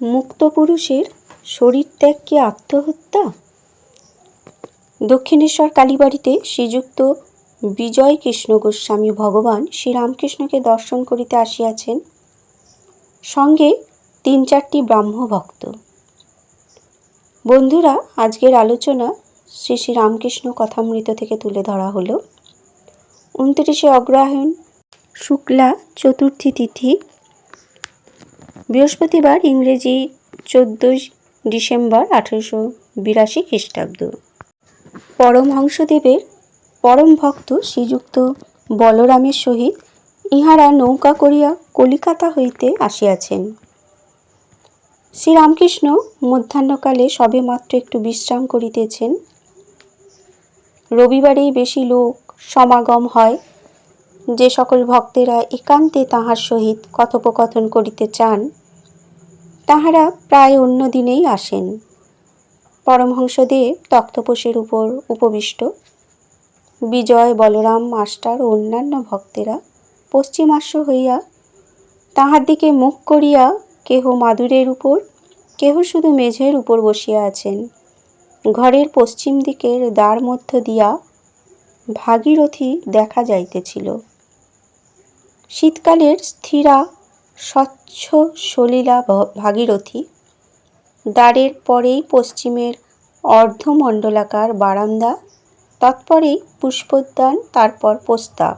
মুক্ত পুরুষের শরীর ত্যাগ কি আত্মহত্যা? দক্ষিণেশ্বর কালীবাড়িতে শ্রীযুক্ত বিজয় কৃষ্ণ গোস্বামী ভগবান শ্রীরামকৃষ্ণকে দর্শন করিতে আসিয়াছেন। সঙ্গে তিন চারটি ব্রাহ্ম ভক্ত। বন্ধুরা, আজকের আলোচনা শ্রী শ্রী রামকৃষ্ণ কথামৃত থেকে তুলে ধরা হলো। উনত্রিশে অগ্রহায়ণ, শুক্লা চতুর্থী তিথি বৃহস্পতিবার ইংরেজি চোদ্দোই ডিসেম্বর আঠেরোশো বিরাশি খ্রিস্টাব্দ। পরমহংসদেবের পরম ভক্ত শ্রীযুক্ত বলরামের সহিত ইহারা নৌকা করিয়া কলিকাতা হইতে আসিয়াছেন। শ্রীরামকৃষ্ণ মধ্যাহ্নকালে সবেমাত্র একটু বিশ্রাম করিতেছেন। রবিবারেই বেশি লোক সমাগম হয় যে সকল ভক্তেরা একান্তে তাহার সহিত কথোপকথন করিতে চান, তাহারা প্রায় অন্য দিনেই আসেন। পরমহংসদেব তক্তপোষের উপর উপবিষ্ট। বিজয় বলরাম মাস্টার ও অন্যান্য ভক্তেরা পশ্চিমাস্য হইয়া তাহার দিকে মুখ করিয়া কেহ মাদুরের উপর, কেহ শুধু মেঝের উপর বসিয়া আছেন। ঘরের পশ্চিম দিকের দ্বার মধ্য দিয়া ভাগীরথী দেখা যাইতেছিল। শীতকালের স্থিরা, স্বচ্ছ সলিলা ভাগীরথী। দ্বারের পরেই পশ্চিমের অর্ধমণ্ডলাকার বারান্দা, তৎপরেই পুষ্পোদ্যান, তারপর পোস্তা।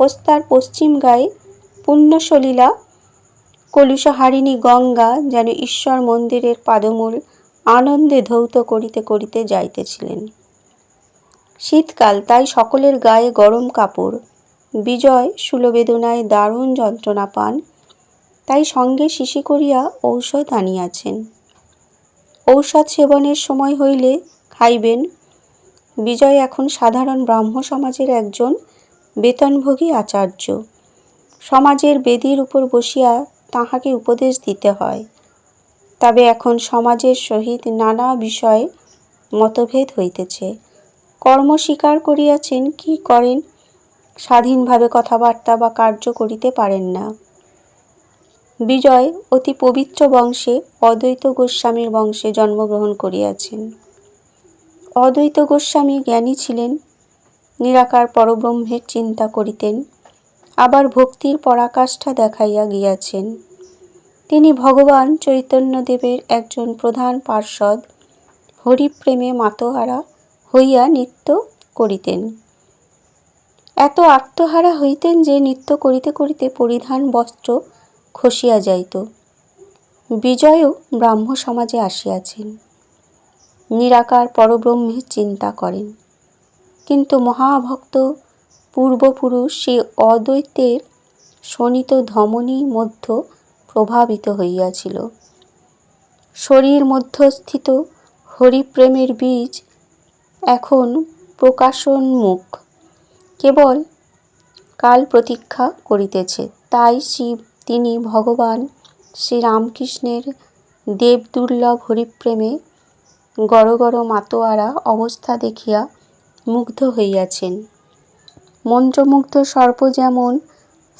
পোস্তার পশ্চিম গায়ে পুণ্যসলীলা কলুষহারিণী গঙ্গা যেন ঈশ্বর মন্দিরের পাদমূল আনন্দে ধৌত করিতে করিতে যাইতেছিলেন। শীতকাল তাই সকলের গায়ে গরম কাপড় বিজয় সুলবেদনায় দারুণ যন্ত্রণা পান। তাই সঙ্গে শিশি করিয়া ঔষধ আনিয়াছেন। ঔষধ সেবনের সময় হইলে খাইবেন। বিজয় এখন সাধারণ ব্রাহ্ম সমাজের একজন বেতনভোগী আচার্য। সমাজের বেদির উপর বসিয়া তাহাকে উপদেশ দিতে হয়। তবে এখন সমাজের সহিত নানা বিষয়ে মতভেদ হইতেছে। কর্ম স্বীকার করিয়াছেন, কি করেন? স্বাধীনভাবে কথাবার্তা বা কার্য করিতে পারেন না। বিজয় অতি পবিত্র বংশে অদ্বৈত গোস্বামীর বংশে জন্মগ্রহণ করিয়াছেন। অদ্বৈত গোস্বামী জ্ঞানী ছিলেন, নিরাকার পরব্রহ্মের চিন্তা করিতেন, আবার ভক্তির পরাকাষ্ঠা দেখাইয়া গিয়াছেন। তিনি ভগবান চৈতন্যদেবের একজন প্রধান পার্ষদ হরিপ্রেমে মাতোহারা হইয়া নৃত্য করিতেন। এত আত্মহারা হইতেন যে নৃত্য করিতে করিতে পরিধান বস্ত্র খসিয়া যাইত। বিজয়ও ব্রাহ্ম সমাজে আসিয়াছেন। নিরাকার পরব্রহ্মের চিন্তা করেন। কিন্তু মহাভক্ত পূর্বপুরুষ সে অদ্বৈতের শোণিত ধমনী মধ্য প্রভাবিত হইয়াছিল। শরীর মধ্যস্থিত হরিপ্রেমের বীজ এখন প্রকাশোন্মুখ। কেবল কাল প্রতীক্ষা করিতেছে। তাই শিব, তিনি ভগবান শ্রীরামকৃষ্ণের দেবদুর্লভ হরিপ্রেমে গড় গড় মাতোয়ারা অবস্থা দেখিয়া মুগ্ধ হইয়াছেন। মন্ত্রমুগ্ধ সর্প যেমন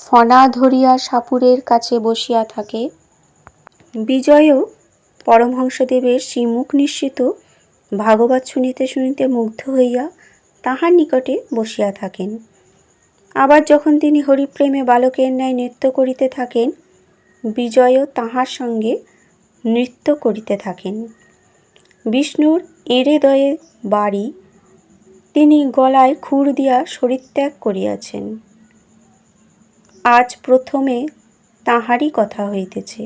ফনা ধরিয়া সাপুরের কাছে বসিয়া থাকে, বিজয়ও পরমহংসদেবের শ্রীমুখ নিশ্চিত ভাগবত শুনিতে শুনিতে মুগ্ধ হইয়া তাহার নিকটে বসিয়া থাকেন। আবার যখন তিনি হরিপ্রেমে বালকের ন্যায় নৃত্য করিতে থাকেন, বিজয়ও তাহার সঙ্গে নৃত্য করিতে থাকেন। বিষ্ণুর এঁড়েদয়ে বাড়ি তিনি গলায় খুর দিয়া শরীরত্যাগ করিয়াছেন। আজ প্রথমে তাহারই কথা হইতেছে।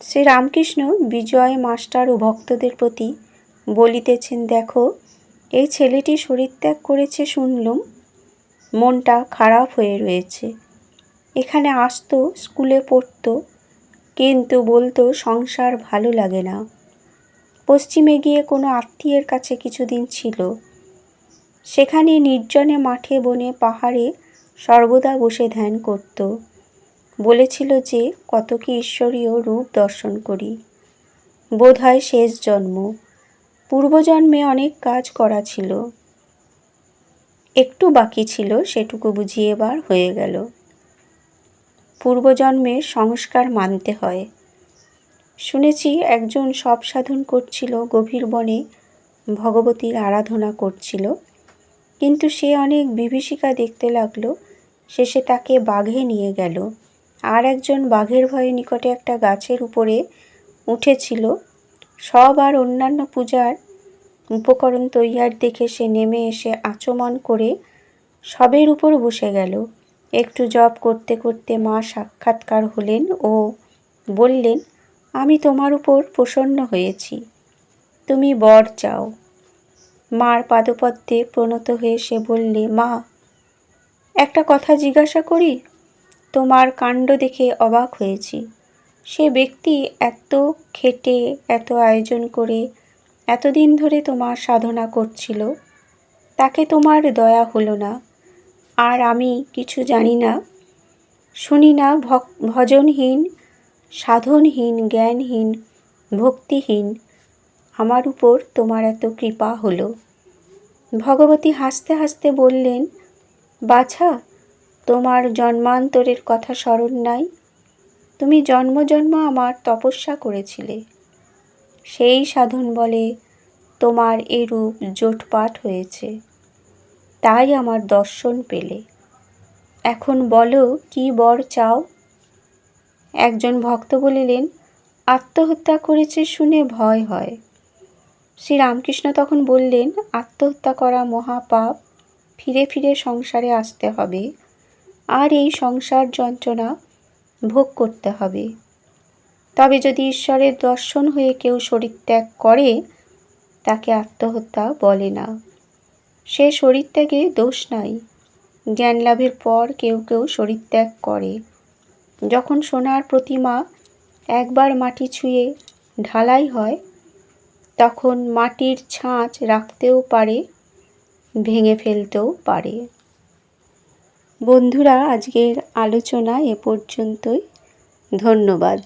শ্রী রামকৃষ্ণ বিজয় মাস্টার ও ভক্তদের প্রতি বলিতেছেন, দেখো এই ছেলেটি শরীরত্যাগ করেছে শুনলুম, মনটা খারাপ হয়ে রয়েছে। এখানে আসতো, স্কুলে পড়তো, কিন্তু বলতো সংসার ভালো লাগে না। পশ্চিমে গিয়ে কোনো আত্মীয়ের কাছে কিছুদিন ছিল। সেখানে নির্জনে মাঠে বনে পাহাড়ে সর্বদা বসে ধ্যান করত। বলেছিল যে, কত কি ঈশ্বরীয় রূপ দর্শন করি। বোধ হয় শেষ জন্ম। পূর্বজন্মে অনেক কাজ করা ছিল। একটু বাকি ছিল, সেটুকু বুঝিয়ে এবার হয়ে গেল। পূর্বজন্মের সংস্কার মানতে হয়। শুনেছি একজন সব সাধন করছিল, গভীর বনে ভগবতীর আরাধনা করছিল। কিন্তু সে অনেক বিভীষিকা দেখতে লাগল, শেষে তাকে বাঘে নিয়ে গেল। আর একজন বাঘের ভয়ে নিকটে একটা গাছের উপরে উঠেছিল সব আর অন্যান্য পূজার উপকরণ তৈয়ার দেখে সে নেমে এসে আচমন করে সবের উপর বসে গেল। একটু জপ করতে করতে মা সাক্ষাৎকার হলেন ও বললেন, আমি তোমার উপর প্রসন্ন হয়েছি। তুমি বর চাও। মার পাদপদ্মে প্রণত হয়ে সে বললে, মা, একটা কথা জিজ্ঞাসা করি? তোমার কাণ্ড দেখে অবাক হয়েছি। সে ব্যক্তি এত খেটে, এত আয়োজন করে এতদিন ধরে তোমার সাধনা করছিল। তাকে তোমার দয়া হলো না। আর আমি কিছু জানি না। শুনি না ভজনহীন, সাধনহীন, জ্ঞানহীন, ভক্তিহীন, আমার উপর তোমার এত কৃপা হলো। ভগবতী হাসতে হাসতে বললেন, বাছা, তোমার জন্মান্তরের কথা স্মরণ নাই? তুমি জন্ম জন্ম আমার তপস্যা করেছিলে। সেই সাধন বলে তোমার এরূপ জোটপাট হয়েছে। তাই আমার দর্শন পেলে। এখন বলো, কি বর চাও? একজন ভক্ত বলিলেন, আত্মহত্যা করেছে শুনে ভয় হয়। শ্রী রামকৃষ্ণ তখন বললেন, আত্মহত্যা করা মহাপাপ, ফিরে ফিরে সংসারে আসতে হবে। আর এই সংসার যন্ত্রণা ভোগ করতে হবে। তবে যদি ঈশ্বরের দর্শন হয়ে কেউ শরীর ত্যাগ করে, তাকে আত্মহত্যা বলে না। সে শরীর ত্যাগে দোষ নাই। জ্ঞান লাভের পর কেউ কেউ শরীর ত্যাগ করে। যখন সোনার প্রতিমা একবার মাটি ছুঁয়ে ঢালাই হয়, তখন মাটির ছাঁচ রাখতেও পারে, ভেঙে ফেলতেও পারে। বন্ধুরা আজকের আলোচনা এ পর্যন্তই। ধন্যবাদ।